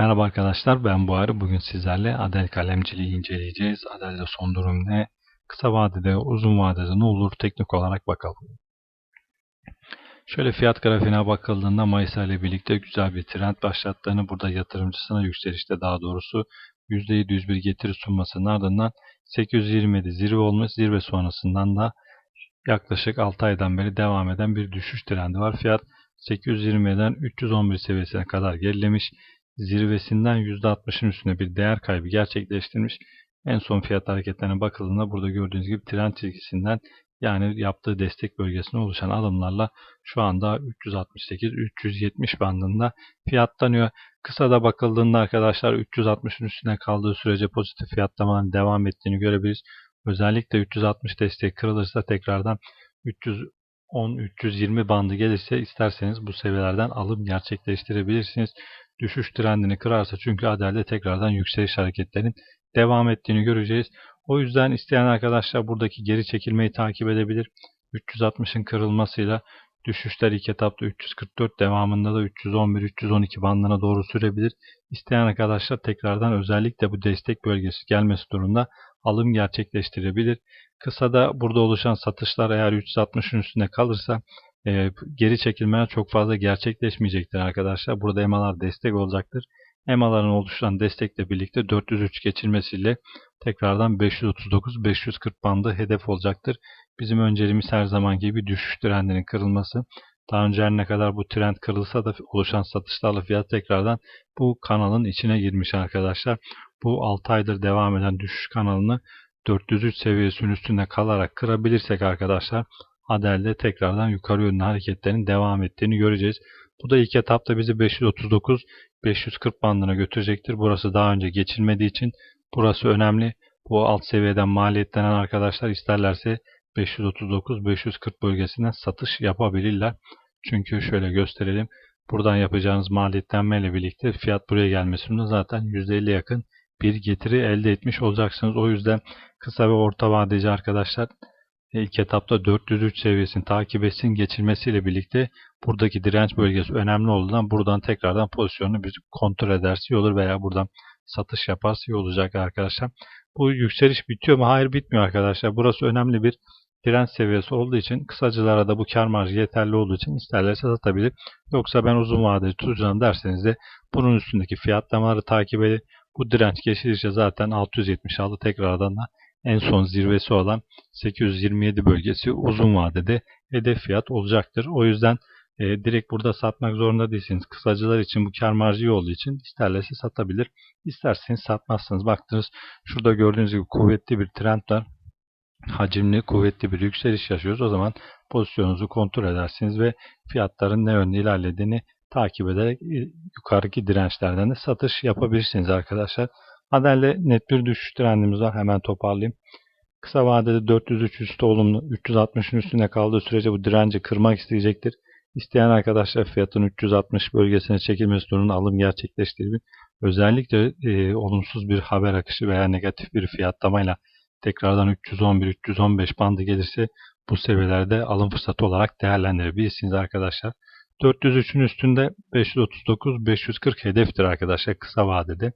Merhaba arkadaşlar ben Buhari. Bugün sizlerle Adel kalemciliği inceleyeceğiz. Adel'de son durum ne? Kısa vadede, uzun vadede ne olur teknik olarak bakalım. Şöyle fiyat grafiğine bakıldığında Mayıs ile birlikte güzel bir trend başlattığını burada yatırımcısına yükselişte daha doğrusu %700 bir getiri sunmasının ardından 827 zirve olmuş. Zirve sonrasından da yaklaşık 6 aydan beri devam eden bir düşüş trendi var. Fiyat 820'den 311 seviyesine kadar gerilemiş zirvesinden %60'ın üstünde bir değer kaybı gerçekleştirmiş. En son fiyat hareketlerine bakıldığında burada gördüğünüz gibi trend çizgisinden yani yaptığı destek bölgesine oluşan alımlarla şu anda 368-370 bandında fiyatlanıyor. Kısada bakıldığında arkadaşlar 360'ın üstüne kaldığı sürece pozitif fiyatlamaların devam ettiğini görebiliriz. Özellikle 360 destek kırılırsa tekrardan 310-320 bandı gelirse isterseniz bu seviyelerden alım gerçekleştirebilirsiniz düşüş trendini kırarsa çünkü Adel'de tekrardan yükseliş hareketlerinin devam ettiğini göreceğiz. O yüzden isteyen arkadaşlar buradaki geri çekilmeyi takip edebilir. 360'ın kırılmasıyla düşüşler ilk etapta 344 devamında da 311-312 bandına doğru sürebilir. İsteyen arkadaşlar tekrardan özellikle bu destek bölgesi gelmesi durumunda alım gerçekleştirebilir. Kısada burada oluşan satışlar eğer 360'ın üstünde kalırsa e, geri çekilmeler çok fazla gerçekleşmeyecektir arkadaşlar. Burada EMA'lar destek olacaktır. EMA'ların oluşturan destekle birlikte 403 geçilmesiyle tekrardan 539-540 bandı hedef olacaktır. Bizim önceliğimiz her zaman gibi düşüş trendinin kırılması. Daha önce ne kadar bu trend kırılsa da oluşan satışlarla fiyat tekrardan bu kanalın içine girmiş arkadaşlar. Bu 6 aydır devam eden düşüş kanalını 403 seviyesinin üstünde kalarak kırabilirsek arkadaşlar Adel'de tekrardan yukarı yönlü hareketlerin devam ettiğini göreceğiz. Bu da ilk etapta bizi 539-540 bandına götürecektir. Burası daha önce geçilmediği için burası önemli. Bu alt seviyeden maliyetlenen arkadaşlar isterlerse 539-540 bölgesinden satış yapabilirler. Çünkü şöyle gösterelim. Buradan yapacağınız maliyetlenme ile birlikte fiyat buraya gelmesinde zaten %50 yakın bir getiri elde etmiş olacaksınız. O yüzden kısa ve orta vadeci arkadaşlar ilk etapta 403 seviyesini takip etsin geçilmesiyle birlikte buradaki direnç bölgesi önemli olduğundan buradan tekrardan pozisyonunu bir kontrol ederse iyi olur veya buradan satış yaparsa iyi olacak arkadaşlar. Bu yükseliş bitiyor mu? Hayır bitmiyor arkadaşlar. Burası önemli bir direnç seviyesi olduğu için kısacılara da bu kar marjı yeterli olduğu için isterlerse satabilir. Yoksa ben uzun vadeli tutacağım derseniz de bunun üstündeki fiyatlamaları takip edin. Bu direnç geçilirse zaten 676 tekrardan da en son zirvesi olan 827 bölgesi uzun vadede hedef fiyat olacaktır. O yüzden e, direkt burada satmak zorunda değilsiniz. Kısacılar için bu kar marjı olduğu için isterlerse satabilir. İsterseniz satmazsınız. Baktınız şurada gördüğünüz gibi kuvvetli bir trend var. Hacimli kuvvetli bir yükseliş yaşıyoruz. O zaman pozisyonunuzu kontrol edersiniz ve fiyatların ne yönde ilerlediğini takip ederek e, yukarıki dirençlerden de satış yapabilirsiniz arkadaşlar. Adelde net bir düşüş trendimiz var. Hemen toparlayayım. Kısa vadede 403 üstü olumlu. 360'ın üstüne kaldığı sürece bu direnci kırmak isteyecektir. İsteyen arkadaşlar fiyatın 360 bölgesine çekilmesi durumunda alım gerçekleştirebilir. Özellikle e, olumsuz bir haber akışı veya negatif bir fiyatlamayla tekrardan 311-315 bandı gelirse bu seviyelerde alım fırsatı olarak değerlendirebilirsiniz arkadaşlar. 403'ün üstünde 539-540 hedeftir arkadaşlar kısa vadede.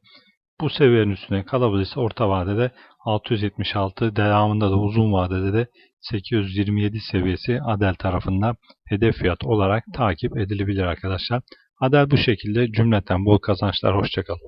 Bu seviyenin üstüne kalabilirse orta vadede 676 devamında da uzun vadede de 827 seviyesi Adel tarafından hedef fiyat olarak takip edilebilir arkadaşlar. Adel bu şekilde cümleten bol kazançlar. Hoşçakalın.